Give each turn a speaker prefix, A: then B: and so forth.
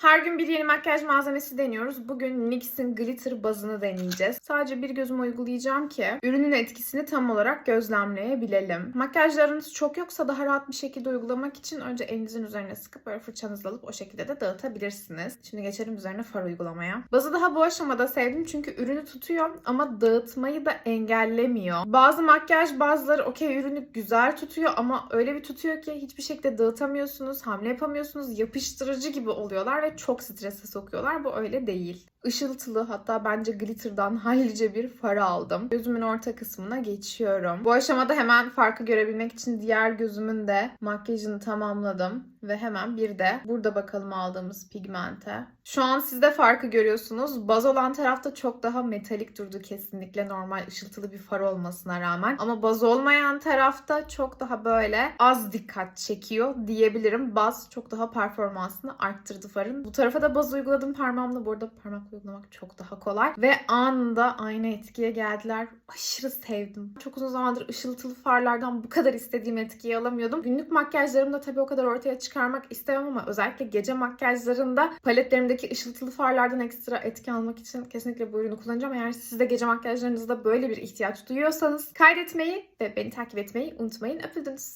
A: Her gün bir yeni makyaj malzemesi deniyoruz. Bugün NYX'in glitter bazını deneyeceğiz. Sadece bir gözüme uygulayacağım ki ürünün etkisini tam olarak gözlemleyebilelim. Makyajlarınız çok yoksa daha rahat bir şekilde uygulamak için önce elinizin üzerine sıkıp böyle fırçanızla alıp o şekilde de dağıtabilirsiniz. Şimdi geçelim üzerine far uygulamaya. Bazı daha bu aşamada sevdim çünkü ürünü tutuyor ama dağıtmayı da engellemiyor. Bazı makyaj bazıları okey ürünü güzel tutuyor ama öyle bir tutuyor ki hiçbir şekilde dağıtamıyorsunuz, hamle yapamıyorsunuz, yapıştırıcı gibi oluyorlar ve çok strese sokuyorlar. Bu öyle değil. Işıltılı hatta bence glitter'dan hallice bir far aldım. Gözümün orta kısmına geçiyorum. Bu aşamada hemen farkı görebilmek için diğer gözümün de makyajını tamamladım. Ve hemen bir de burada bakalım aldığımız pigmente. Şu an siz de farkı görüyorsunuz. Baz olan tarafta çok daha metalik durdu kesinlikle normal ışıltılı bir far olmasına rağmen. Ama baz olmayan tarafta çok daha böyle az dikkat çekiyor diyebilirim. Baz çok daha performansını arttırdı farın. Bu tarafa da baz uyguladım parmağımla. Bu arada parmakla uygulamak çok daha kolay. Ve anında aynı etkiye geldiler. Aşırı sevdim. Çok uzun zamandır ışıltılı farlardan bu kadar istediğim etkiyi alamıyordum. Günlük makyajlarımda tabii o kadar ortaya çıkarmak istemem ama özellikle gece makyajlarında paletlerimdeki ışıltılı farlardan ekstra etki almak için kesinlikle bu ürünü kullanacağım. Eğer siz de gece makyajlarınızda böyle bir ihtiyaç duyuyorsanız kaydetmeyi ve beni takip etmeyi unutmayın. Öpüldünüz.